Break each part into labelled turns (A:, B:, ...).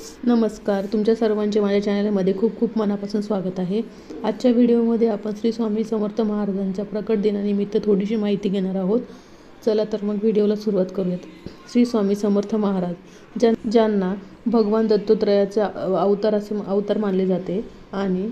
A: नमस्कार. तुमच्या सर्वांचे माझ्या चॅनलमध्ये खूप खूप मनापासून स्वागत आहे. आजच्या व्हिडिओमध्ये आपण श्री स्वामी समर्थ महाराजांच्या प्रकट दिनानिमित्त थोडीशी माहिती घेणार आहोत. चला तर मग व्हिडिओला सुरुवात करूयात. श्री स्वामी समर्थ महाराज ज्यां ज्यांना भगवान दत्तोत्रयाचा अवतार असे अवतार मानले जाते आणि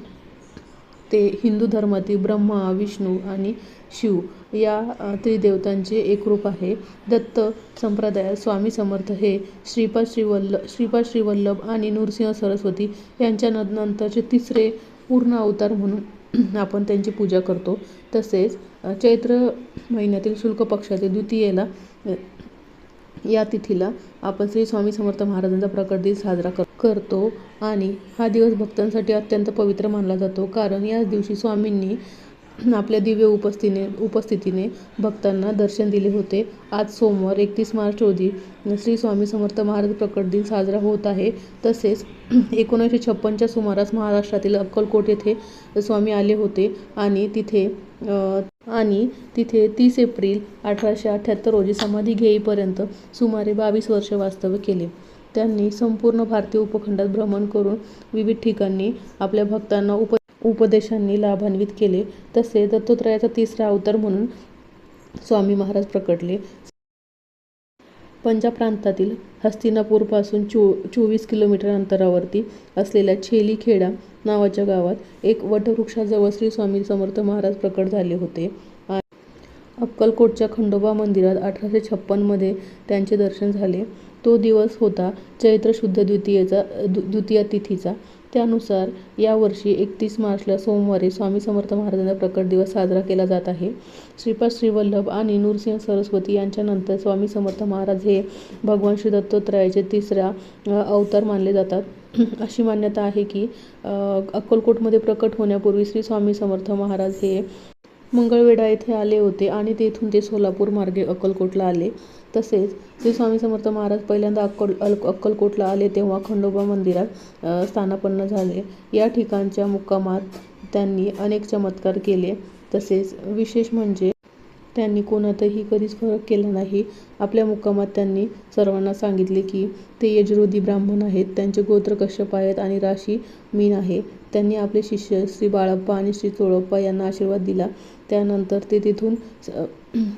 A: ते हिंदू धर्मातील ब्रह्मा विष्णू आणि शिव या त्रिदेवतांचे एक रूप आहे. दत्त संप्रदायात स्वामी समर्थ हे श्रीपाद श्रीवल्ल श्रीपाद श्रीवल्लभ आणि नृसिंह सरस्वती यांच्या न नंतरचे तिसरे पूर्ण अवतार म्हणून आपण त्यांची पूजा करतो. तसेच चैत्र महिन्यातील शुल्क पक्षातील द्वितीयेला या तिथीला आपण श्री स्वामी समर्थ महाराजांचा प्रकट दिन साजरा करतो. करतो आणि हा दिवस भक्तांसाठी अत्यंत पवित्र मानला जातो. कारण याच दिवशी स्वामींनी आपल्या दिव्य उपस्थितीने उपस्थितीने भक्तांना दर्शन दिले होते. आज सोमवार एकतीस मार्च रोजी श्री स्वामी समर्थ महाराज प्रकट दिन साजरा होत आहे. तसेच एकोणीसशे छप्पनच्या सुमारास महाराष्ट्रातील अक्कलकोट येथे स्वामी आले होते आणि तिथे आणि तिथे तीस एप्रिल अठराशे अठ्ठ्याहत्तर रोजी समाधी घेईपर्यंत सुमारे बावीस वर्ष वास्तव्य केले. त्यांनी संपूर्ण भारतीय उपखंडात भ्रमण करून विविध ठिकाणी आपल्या भक्तांना उप उपदेशांनी लाभान्वित केले. तसे दत्तोत्रयाचा तिसरा अवतार म्हणून स्वामी महाराज प्रकटले. पंजाब प्रांतातील हस्तिनापूरपासून चो चोवीस किलोमीटर अंतरावरती असलेल्या छेलीखेडा नावाच्या गावात एक वटवृक्षाजवळ श्री स्वामी समर्थ महाराज प्रकट झाले होते. अक्कलकोटच्या खंडोबा मंदिरात अठराशे छप्पनमध्ये त्यांचे दर्शन झाले. तो दिवस होता चैत्र शुद्ध द्वितीयेचा द्वि- द्वितीया तिथीचा. त्यानुसार यावर्षी एकतीस मार्चला सोमवारी स्वामी समर्थ महाराजांचा प्रकट दिवस साजरा केला जात आहे. श्रीपाद श्रीवल्लभ आणि नृसिंह सरस्वती यांच्यानंतर स्वामी समर्थ महाराज हे भगवान श्री दत्तोत्रयाचे तिसरा अवतार मानले जातात. अशी मान्यता आहे की अक्कलकोटमध्ये प्रकट होण्यापूर्वी श्री स्वामी समर्थ महाराज हे मंगळवेढा येथे आले होते आणि तेथून ते सोलापूर मार्गे अक्कलकोटला आले. तसेच श्री स्वामी समर्थ महाराज पहिल्यांदा अक्कल अल अक्कलकोटला आले तेव्हा खंडोबा मंदिरात स्थानापन्न झाले. या ठिकाणच्या मुक्कामात त्यांनी अनेक चमत्कार केले. तसेच विशेष म्हणजे त्यांनी कोणातही कधीच फरक केला नाही. आपल्या मुक्कामात त्यांनी सर्वांना सांगितले की ते यजुर्वेदी ब्राह्मण आहेत. त्यांचे गोत्र कश्यप आहेत आणि राशी मीन आहे. त्यांनी आपले शिष्य श्री बाळप्पा आणि श्री चोळप्पा यांना आशीर्वाद दिला. त्यानंतर ते तिथून स-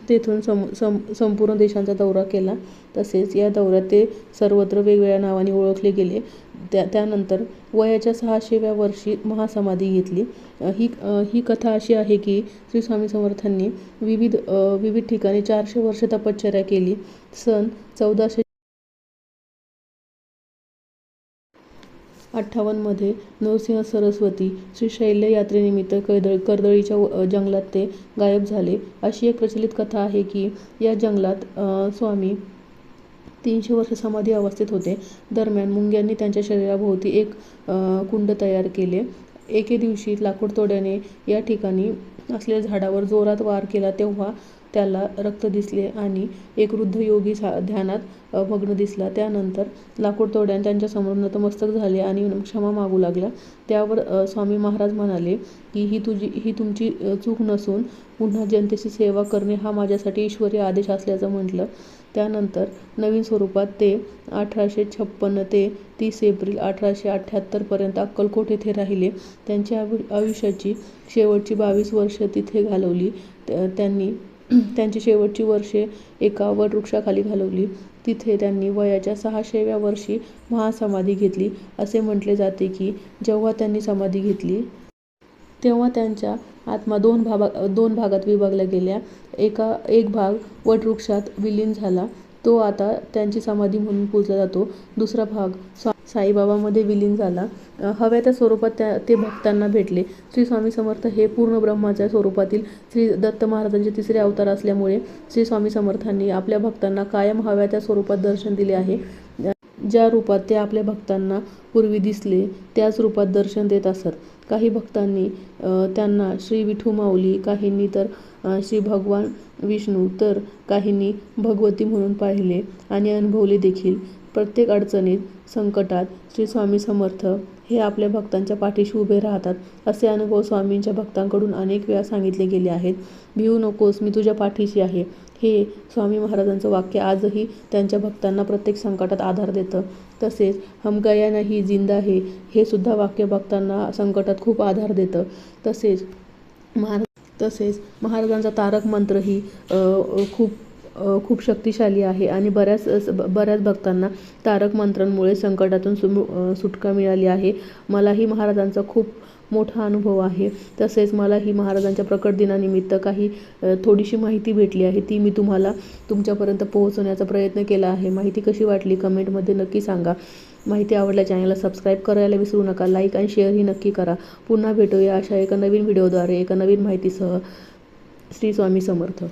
A: तेथून सम सम संपूर्ण देशांचा दौरा केला. तसेच या दौऱ्यात ते सर्वत्र वेगवेगळ्या नावाने ओळखले गेले. त्या त्यानंतर वयाच्या सहाशेव्या वर्षी महासमाधी घेतली. ही ही कथा अशी आहे की श्री स्वामी समर्थांनी विविध विविध ठिकाणी चारशे वर्ष तपश्चर्या केली. सन चौदाशे अठ्ठावन्नमध्ये नरसिंह सरस्वती श्री शैल्य यात्रेनिमित्त कर्दळ कर्दळीच्या जंगलात ते गायब झाले. अशी एक प्रचलित कथा आहे की या जंगलात स्वामी तीनशे वर्ष समाधी अवस्थेत होते. दरम्यान मुंग्यांनी त्यांच्या शरीराभोवती एक कुंड तयार केले. एके दिवशी लाकूड तोड्याने या ठिकाणी असलेल्या झाडावर जोरात वार केला तेव्हा त्याला रक्त दिसले आणि एक वृद्ध योगी सा ध्यानात मग्न दिसला. त्यानंतर नाकूडतोड्याने त्यांच्यासमोर नतमस्तक झाले आणि क्षमा मागू लागला. त्यावर स्वामी महाराज म्हणाले की ही तुझी ही तुमची चूक नसून पुन्हा जनतेची सेवा करणे हा माझ्यासाठी ईश्वरी आदेश असल्याचं म्हटलं. त्यानंतर नवीन स्वरूपात ते अठराशे छप्पन्न ते तीस एप्रिल अठराशे अठ्ठ्याहत्तरपर्यंत अक्कलकोट येथे राहिले. त्यांच्या आयुष्याची शेवटची बावीस वर्ष तिथे घालवली. त्यांनी त्यांची शेवटची वर्षे एका वटवृक्षाखाली घालवली. तिथे त्यांनी वयाच्या सहाशेव्या वर्षी महासमाधी घेतली. असे म्हटले जाते की जेव्हा त्यांनी समाधी घेतली तेव्हा त्यांच्या आत्मा दोन भागा दोन भागात विभागल्या गेल्या. एका एक भाग वटवृक्षात विलीन झाला. तो आता त्यांची समाधी म्हणून पूजला जातो. दुसरा भाग सा साईबाबामध्ये विलीन झाला. हव्या त्या स्वरूपात त्या ते भक्तांना भेटले. श्री स्वामी समर्थ हे पूर्ण ब्रह्माच्या स्वरूपातील श्री दत्त महाराजांचे तिसरे अवतार असल्यामुळे श्री स्वामी समर्थांनी आपल्या भक्तांना कायम हव्या त्या स्वरूपात दर्शन दिले आहे. ज्या रूपात ते आपल्या भक्तांना पूर्वी दिसले त्याच रूपात दर्शन देत असत. काही भक्तांनी त्यांना श्री विठू माऊली काहींनी तर श्री भगवान विष्णू तर काहींनी भगवती म्हणून पाहिले आणि अनुभवले देखील. प्रत्येक अडचणीत संकटात श्री स्वामी समर्थ हे आपल्या भक्तांच्या पाठीशी उभे राहतात असे अनुभव स्वामींच्या भक्तांकडून अनेक वेळा सांगितले गेले आहेत. भिवू नकोस मी तुझ्या पाठीशी आहे. हे स्वामी महाराजांचं वाक्य आजही त्यांच्या भक्तांना प्रत्येक संकटात आधार देतं. तसेच हमगया नाही जिंदा हे हे सुद्धा वाक्य भक्तांना संकटात खूप आधार देतं. तसेच महाराज तसेच महाराजांचा तारक मंत्रही खूप खूप शक्तिशाली आहे. आणि बऱ्याच ब- बऱ्याच भक्तांना तारक मंत्रांमुळे संकटातून सुमु सुटका मिळाली आहे. मलाही महाराजांचा खूप मोठा अनुभव आहे. तसेच मलाही महाराजांच्या प्रकट दिनानिमित्त काही थोडीशी माहिती भेटली आहे. ती मी तुम्हाला तुमच्यापर्यंत पोहोचवण्याचा प्रयत्न केला आहे. माहिती कशी वाटली कमेंटमध्ये नक्की सांगा. माहिती आवडल्या चॅनलला सबस्क्राईब करायला विसरू नका. लाईक आणि शेअरही नक्की करा. पुन्हा भेटूया अशा एका नवीन व्हिडिओद्वारे एका नवीन माहितीसह. श्री स्वामी समर्थ.